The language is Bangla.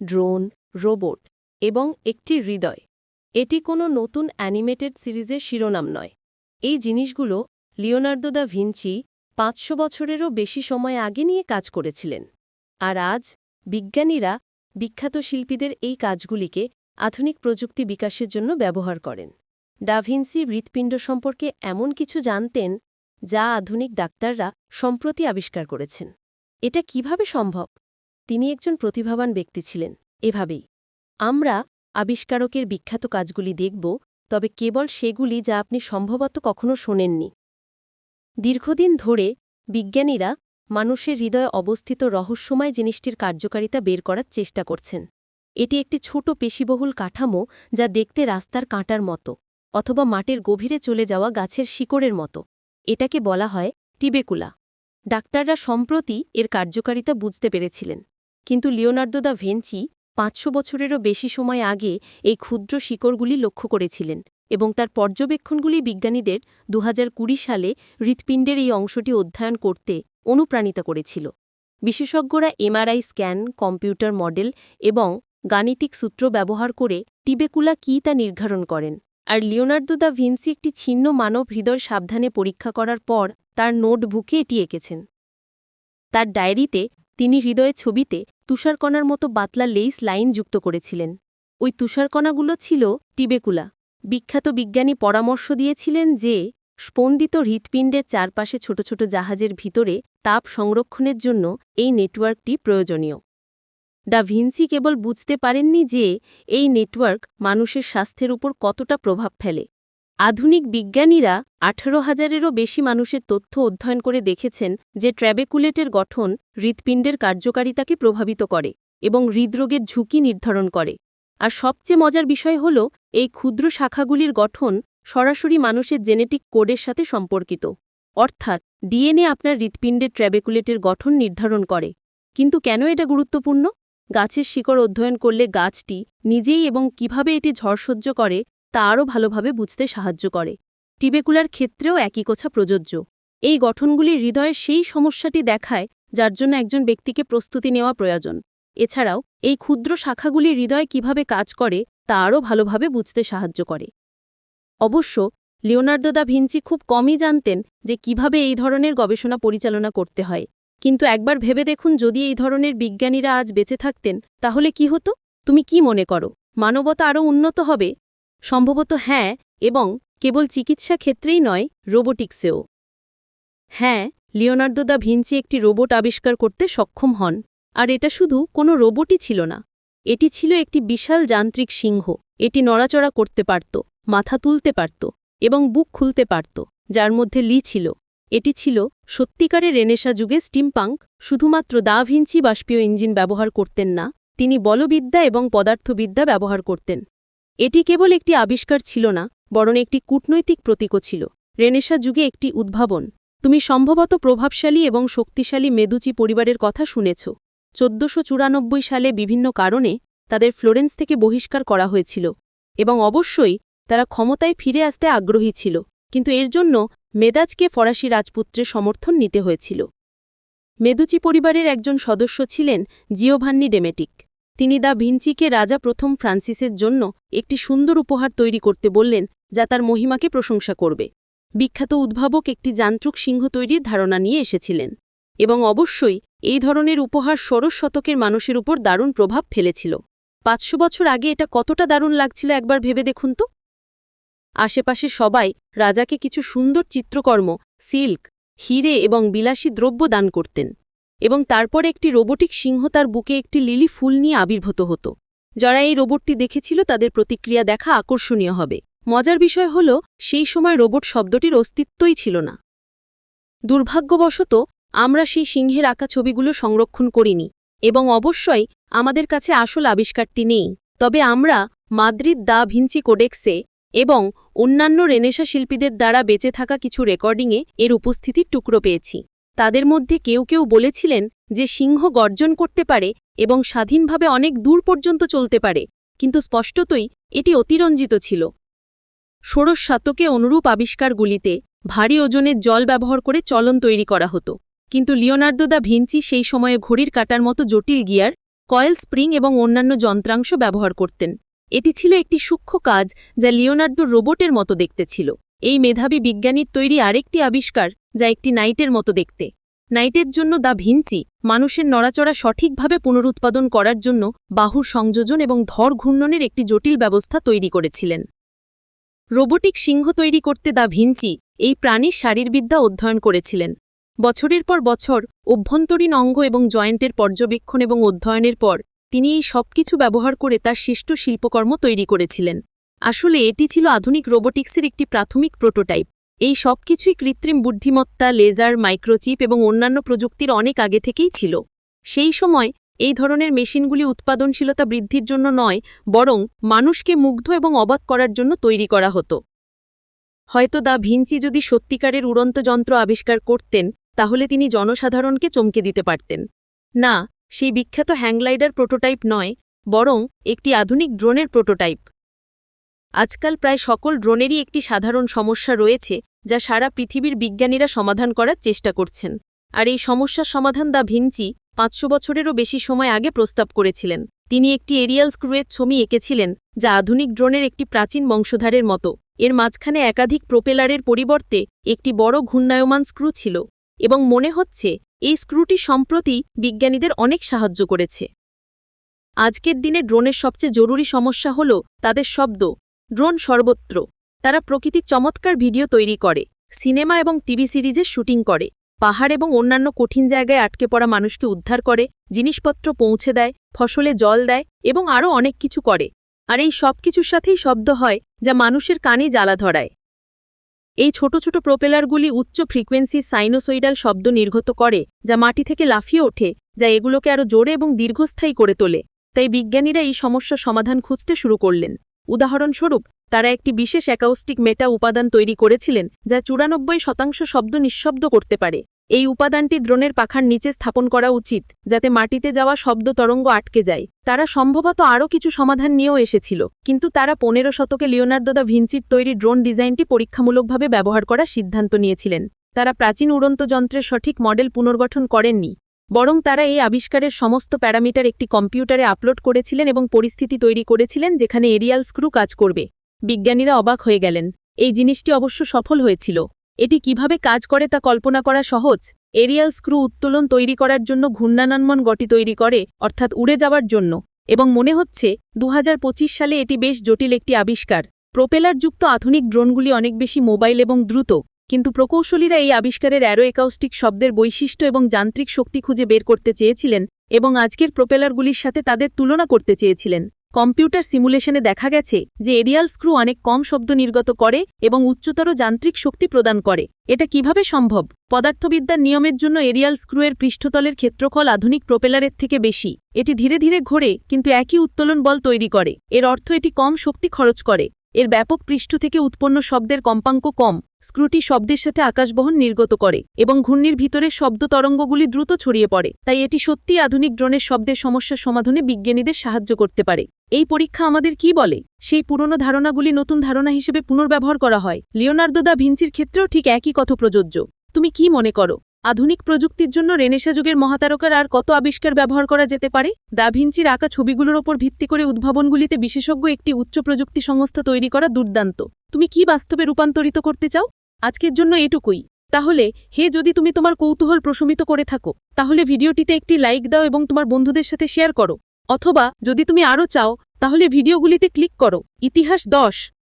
ড্রোন, রোবট এবং একটি হৃদয়। এটি কোনো নতুন অ্যানিমেটেড সিরিজের শিরোনাম নয়। এই জিনিসগুলো লিওনার্দো দা ভিঞ্চি পাঁচশো বছরেরও বেশি সময় আগে নিয়ে কাজ করেছিলেন। আর আজ বিজ্ঞানীরা বিখ্যাত শিল্পীদের এই কাজগুলিকে আধুনিক প্রযুক্তি বিকাশের জন্য ব্যবহার করেন। ডাভিন্সি হৃৎপিণ্ড সম্পর্কে এমন কিছু জানতেন যা আধুনিক ডাক্তাররা সম্প্রতি আবিষ্কার করেছেন। এটা কীভাবে সম্ভব? তিনি একজন প্রতিভাবান ব্যক্তি ছিলেন। এভাবেই আমরা আবিষ্কারকের বিখ্যাত কাজগুলি দেখব, তবে কেবল সেগুলি যা আপনি সম্ভবত কখনো শোনেননি। দীর্ঘদিন ধরে বিজ্ঞানীরা মানুষের হৃদয়ে অবস্থিত রহস্যময় জিনিসটির কার্যকারিতা বের করার চেষ্টা করছেন। এটি একটি ছোট পেশিবহুল কাঠামো যা দেখতে রাস্তার কাঁটার মতো, অথবা মাটির গভীরে চলে যাওয়া গাছের শিকড়ের মতো। এটাকে বলা হয় টিবেকুলা। ডাক্তাররা সম্প্রতি এর কার্যকারিতা বুঝতে পেরেছিলেন। কিন্তু লিওনার্দো দা ভেঞ্চি পাঁচশো বছরেরও বেশি সময় আগে এই ক্ষুদ্র শিকড়গুলি লক্ষ্য করেছিলেন এবং তার পর্যবেক্ষণগুলি বিজ্ঞানীদের দু হাজার কুড়ি সালে হৃৎপিণ্ডের এই অংশটি অধ্যয়ন করতে অনুপ্রাণিত করেছিল। বিশেষজ্ঞরা এমআরআই স্ক্যান, কম্পিউটার মডেল এবং গাণিতিক সূত্র ব্যবহার করে টিবেকুলা কী তা নির্ধারণ করেন। আর লিওনার্দো দা ভিন্সি একটি ছিন্ন মানব হৃদয় সাবধানে পরীক্ষা করার পর তার নোটবুকে এটি এঁকেছেন। তার ডায়েরিতে তিনি হৃদয়ের ছবিতে তুষারকণার মতো বাতলা লেইস লাইন যুক্ত করেছিলেন। ওই তুষারকণাগুলো ছিল টিবেকুলা। বিখ্যাত বিজ্ঞানী পরামর্শ দিয়েছিলেন যে, স্পন্দিত হৃৎপিণ্ডের চারপাশে ছোট ছোট জাহাজের ভিতরে তাপ সংরক্ষণের জন্য এই নেটওয়ার্কটি প্রয়োজনীয়। ডা ভিন্সি কেবল বুঝতে পারেননি যে, এই নেটওয়ার্ক মানুষের স্বাস্থ্যের উপর কতটা প্রভাব ফেলে। আধুনিক বিজ্ঞানীরা আঠারো হাজারেরও বেশি মানুষের তথ্য অধ্যয়ন করে দেখেছেন যে ট্র্যাবেকুলেটের গঠন হৃৎপিণ্ডের কার্যকারিতাকে প্রভাবিত করে এবং হৃদরোগের ঝুঁকি নির্ধারণ করে। আর সবচেয়ে মজার বিষয় হল, এই ক্ষুদ্র শাখাগুলির গঠন সরাসরি মানুষের জেনেটিক কোডের সাথে সম্পর্কিত। অর্থাৎ, ডিএনএ আপনার হৃৎপিণ্ডের ট্র্যাবেকুলেটের গঠন নির্ধারণ করে। কিন্তু কেন এটা গুরুত্বপূর্ণ? গাছের শিকড় অধ্যয়ন করলে গাছটি নিজেই এবং কীভাবে এটি ঝড় সহ্য করে তা আরও ভালোভাবে বুঝতে সাহায্য করে। টিবেকুলার ক্ষেত্রেও একই কথা প্রযোজ্য। এই গঠনগুলি হৃদয়ের সেই সমস্যাটি দেখায়, যার জন্য একজন ব্যক্তিকে প্রস্তুতি নেওয়া প্রয়োজন। এছাড়াও, এই ক্ষুদ্র শাখাগুলি হৃদয় কীভাবে কাজ করে, তা আরও ভালোভাবে বুঝতে সাহায্য করে। অবশ্য, লিওনার্দো দা ভিঞ্চি খুব কমই জানতেন যে কীভাবে এই ধরনের গবেষণা পরিচালনা করতে হয়। কিন্তু একবার ভেবে দেখুন, যদি এই ধরনের বিজ্ঞানীরা আজ বেঁচে থাকতেন, তাহলে কি হতো? তুমি কি মনে করো? মানবতা আরও উন্নত হবে? সম্ভবত হ্যাঁ এবং কেবল চিকিৎসা ক্ষেত্রেই নয়, রোবোটিক্সেও। হ্যাঁ লিওনার্দো দা ভিঞ্চি একটি রোবট আবিষ্কার করতে সক্ষম হন, আর এটা শুধু কোনো রোবটই ছিল না। এটি ছিল একটি বিশাল যান্ত্রিক সিংহ, এটি নড়াচড়া করতে পারত, মাথা তুলতে পারত এবং বুক খুলতে পারত, যার মধ্যে লি ছিল। এটি ছিল সত্যিকারের রেনেসা যুগে স্টিমপাঙ্ক, শুধুমাত্র দা ভিঞ্চি বাষ্পীয় ইঞ্জিন ব্যবহার করতেন না, তিনি বলবিদ্যা এবং পদার্থবিদ্যা ব্যবহার করতেন। এটি কেবল একটি আবিষ্কার ছিল না, বরং একটি কূটনৈতিক প্রতীকও ছিল। রেনেসা যুগে একটি উদ্ভাবন। তুমি সম্ভবত প্রভাবশালী এবং শক্তিশালী মেদুচি পরিবারের কথা শুনেছ। চোদ্দশো সালে বিভিন্ন কারণে তাদের ফ্লোরেন্স থেকে বহিষ্কার করা হয়েছিল, এবং অবশ্যই তারা ক্ষমতায় ফিরে আসতে আগ্রহী ছিল, কিন্তু এর জন্য মেদাজকে ফরাসি রাজপুত্রের সমর্থন নিতে হয়েছিল। মেদুচি পরিবারের একজন সদস্য ছিলেন জিওভান্নি ডেমেটিক। তিনি দা ভিঞ্চিকে রাজা প্রথম ফ্রান্সিসের জন্য একটি সুন্দর উপহার তৈরি করতে বললেন, যা তার মহিমাকে প্রশংসা করবে। বিখ্যাত উদ্ভাবক একটি যান্ত্রিক সিংহ তৈরির ধারণা নিয়ে এসেছিলেন, এবং অবশ্যই এই ধরনের উপহার ষোড়শ শতকের মানুষের উপর দারুণ প্রভাব ফেলেছিল। পাঁচশো বছর আগে এটা কতটা দারুণ লাগছিল একবার ভেবে দেখুন তো? আশেপাশে সবাই রাজাকে কিছু সুন্দর চিত্রকর্ম, সিল্ক, হিরে এবং বিলাসী দ্রব্য দান করতেন। এবং তারপর একটি রোবোটিক সিংহ তার বুকে একটি লিলি ফুল নিয়ে আবির্ভূত হতো। যারা এই রোবটটি দেখেছিল, তাদের প্রতিক্রিয়া দেখা আকর্ষণীয় হবে। মজার বিষয় হল, সেই সময় রোবট শব্দটির অস্তিত্বই ছিল না। দুর্ভাগ্যবশত, আমরা সেই সিংহের আঁকা ছবিগুলো সংরক্ষণ করিনি, এবং অবশ্যই আমাদের কাছে আসল আবিষ্কারটি নেই। তবে আমরা মাদ্রিদ দা ভিঞ্চি কোডেক্সে এবং অন্যান্য রেনেসা শিল্পীদের দ্বারা বেঁচে থাকা কিছু রেকর্ডিংয়ে এর উপস্থিতির টুকরো পেয়েছি। তাদের মধ্যে কেউ কেউ বলেছিলেন যে সিংহ গর্জন করতে পারে এবং স্বাধীনভাবে অনেক দূর পর্যন্ত চলতে পারে, কিন্তু স্পষ্টতই এটি অতিরঞ্জিত ছিল। ষোড়শ শতকে অনুরূপ আবিষ্কারগুলিতে ভারী ওজনের জল ব্যবহার করে চলন তৈরি করা হতো, কিন্তু লিওনার্দো দা ভিঞ্চি সেই সময়ে ঘড়ির কাটার মতো জটিল গিয়ার, কয়েল স্প্রিং এবং অন্যান্য যন্ত্রাংশ ব্যবহার করতেন। এটি ছিল একটি সূক্ষ্ম কাজ যা লিওনার্দো রোবটের মতো দেখতে ছিল। এই মেধাবী বিজ্ঞানীর তৈরি আরেকটি আবিষ্কার যা একটি নাইটের মতো দেখতে। নাইটের জন্য দা ভিঞ্চি মানুষের নড়াচড়া সঠিকভাবে পুনরুৎপাদন করার জন্য বাহুর সংযোজন এবং ধর ঘূর্ণনের একটি জটিল ব্যবস্থা তৈরি করেছিলেন। রোবোটিক সিংহ তৈরি করতে দা ভিঞ্চি এই প্রাণীর শারীরবিদ্যা অধ্যয়ন করেছিলেন। বছরের পর বছর অভ্যন্তরীণ অঙ্গ এবং জয়েন্টের পর্যবেক্ষণ এবং অধ্যয়নের পর তিনি এই সবকিছু ব্যবহার করে তার শ্রেষ্ঠ শিল্পকর্ম তৈরি করেছিলেন। আসলে এটি ছিল আধুনিক রোবোটিক্সের একটি প্রাথমিক প্রোটোটাইপ। এই সবকিছুই কৃত্রিম বুদ্ধিমত্তা, লেজার, মাইক্রোচিপ এবং অন্যান্য প্রযুক্তির অনেক আগে থেকেই ছিল। সেই সময় এই ধরনের মেশিনগুলি উৎপাদনশীলতা বৃদ্ধির জন্য নয়, বরং মানুষকে মুগ্ধ এবং অবাক করার জন্য তৈরি করা হতো। হয়তো দা ভিঞ্চি যদি সত্যিকারের উড়ন্ত যন্ত্র আবিষ্কার করতেন, তাহলে তিনি জনসাধারণকে চমকে দিতে পারতেন। না, সেই বিখ্যাত হ্যাংলাইডার প্রোটোটাইপ নয়, বরং একটি আধুনিক ড্রোনের প্রোটোটাইপ। আজকাল প্রায় সকল ড্রোনেরই একটি সাধারণ সমস্যা রয়েছে, যা সারা পৃথিবীর বিজ্ঞানীরা সমাধান করার চেষ্টা করছেন। আর এই সমস্যার সমাধান দা ভিঞ্চি পাঁচশো বছরেরও বেশি সময় আগে প্রস্তাব করেছিলেন। তিনি একটি এরিয়াল স্ক্রুয়ের ছবি এঁকেছিলেন, যা আধুনিক ড্রোনের একটি প্রাচীন বংশধারের মতো। এর মাঝখানে একাধিক প্রোপেলারের পরিবর্তে একটি বড় ঘূর্ণায়মান স্ক্রু ছিল, এবং মনে হচ্ছে এই স্ক্রুটি সম্প্রতি বিজ্ঞানীদের অনেক সাহায্য করেছে। আজকের দিনে ড্রোনের সবচেয়ে জরুরি সমস্যা হল তাদের শব্দ ড্রোন সর্বত্র। তারা প্রকৃতির চমৎকার ভিডিও তৈরি করে, সিনেমা এবং টিভি সিরিজের শুটিং করে, পাহাড় এবং অন্যান্য কঠিন জায়গায় আটকে পড়া মানুষকে উদ্ধার করে, জিনিসপত্র পৌঁছে দেয়, ফসলে জল দেয় এবং আরও অনেক কিছু করে। আর এই সব কিছুর সাথেই শব্দ হয়, যা মানুষের কানে জ্বালা ধরায়। এই ছোট ছোট প্রোপেলারগুলি উচ্চ ফ্রিকোয়েন্সি সাইনোসোইডাল শব্দ নির্গত করে, যা মাটি থেকে লাফিয়ে ওঠে, যা এগুলোকে আরও জোরে এবং দীর্ঘস্থায়ী করে তোলে। তাই বিজ্ঞানীরা এই সমস্যার সমাধান খুঁজতে শুরু করলেন। উদাহরণস্বরূপ, তারা একটি বিশেষ অ্যাকাউস্টিক মেটা উপাদান তৈরি করেছিলেন, যা চুরানব্বই শতাংশ শব্দ নিঃশব্দ করতে পারে। এই উপাদানটি দ্রোণের পাখার নিচে স্থাপন করা উচিত, যাতে মাটিতে যাওয়া শব্দ তরঙ্গ আটকে যায়। তারা সম্ভবত আরও কিছু সমাধান নিয়েও এসেছিল, কিন্তু তারা পনেরো শতকে লিওনার্দো দা ভিঞ্চির তৈরি ড্রোন ডিজাইনটি পরীক্ষামূলকভাবে ব্যবহার করার সিদ্ধান্ত নিয়েছিলেন। তারা প্রাচীন উড়ন্ত যন্ত্রের সঠিক মডেল পুনর্গঠন করেননি। বরং তারা এই আবিষ্কারের সমস্ত প্যারামিটার একটি কম্পিউটারে আপলোড করেছিলেন এবং পরিস্থিতি তৈরি করেছিলেন যেখানে এরিয়াল স্ক্রু কাজ করবে। বিজ্ঞানীরা অবাক হয়ে গেলেন। এই জিনিসটি অবশ্য সফল হয়েছিল। এটি কীভাবে কাজ করে তা কল্পনা করা সহজ। এরিয়াল স্ক্রু উত্তোলন তৈরি করার জন্য ঘূর্ণানন্মন গতি তৈরি করে, অর্থাৎ উড়ে যাওয়ার জন্য। এবং মনে হচ্ছে দু হাজার পঁচিশ সালে এটি বেশ জটিল একটি আবিষ্কার। প্রোপেলারযুক্ত আধুনিক ড্রোনগুলি অনেক বেশি মোবাইল এবং দ্রুত। কিন্তু প্রকৌশলীরা এই আবিষ্কারের অ্যারো একাউস্টিক শব্দের বৈশিষ্ট্য এবং যান্ত্রিক শক্তি খুঁজে বের করতে চেয়েছিলেন এবং আজকের প্রোপেলারগুলির সাথে তাদের তুলনা করতে চেয়েছিলেন। কম্পিউটার সিমুলেশনে দেখা গেছে যে এরিয়াল স্ক্রু অনেক কম শব্দ নির্গত করে এবং উচ্চতর যান্ত্রিক শক্তি প্রদান করে। এটা কীভাবে সম্ভব? পদার্থবিদ্যার নিয়মের জন্য এরিয়াল স্ক্রুয়ের পৃষ্ঠতলের ক্ষেত্রফল আধুনিক প্রোপেলারের থেকে বেশি। এটি ধীরে ধীরে ঘোরে, কিন্তু একই উত্তোলন বল তৈরি করে। এর অর্থ এটি কম শক্তি খরচ করে। এর ব্যাপক পৃষ্ঠ থেকে উৎপন্ন শব্দের কম্পাঙ্ক কম, স্ক্রুটি শব্দের সাথে আকাশবহন নির্গত করে এবং ঘূর্ণির ভিতরে শব্দ তরঙ্গগুলি দ্রুত ছড়িয়ে পড়ে, তাই এটি সত্যিই আধুনিক ড্রোনের শব্দের সমস্যা সমাধানে বিজ্ঞানীদের সাহায্য করতে পারে। এই পরীক্ষা আমাদের কি বলে? সেই পুরনো ধারণাগুলি নতুন ধারণা হিসেবে পুনর্ব্যবহার করা হয়। লিওনার্দো দা ভিঞ্চির ক্ষেত্রেও ঠিক একই কথ প্রযোজ্য তুমি কি মনে করো? আধুনিক প্রযুক্তির জন্য রেনেসা যুগের মহাতারকার আর কত আবিষ্কার ব্যবহার করা যেতে পারে? দা ভিঞ্চির আঁকা ছবিগুলোর ওপর ভিত্তি করে উদ্ভাবনগুলিতে বিশেষজ্ঞ একটি উচ্চ প্রযুক্তি সংস্থা তৈরি করা দুর্দান্ত। তুমি কি বাস্তবে রূপান্তরিত করতে চাও? আজকের জন্য এটুকুই। তাহলে, হে যদি তুমি তোমার কৌতূহল প্রশমিত করে থাকো, তাহলে ভিডিওটিতে একটি লাইক দাও এবং তোমার বন্ধুদের সাথে শেয়ার করো। অথবা, যদি তুমি আরও চাও, তাহলে ভিডিওগুলিতে ক্লিক করো। ইতিহাস দশ।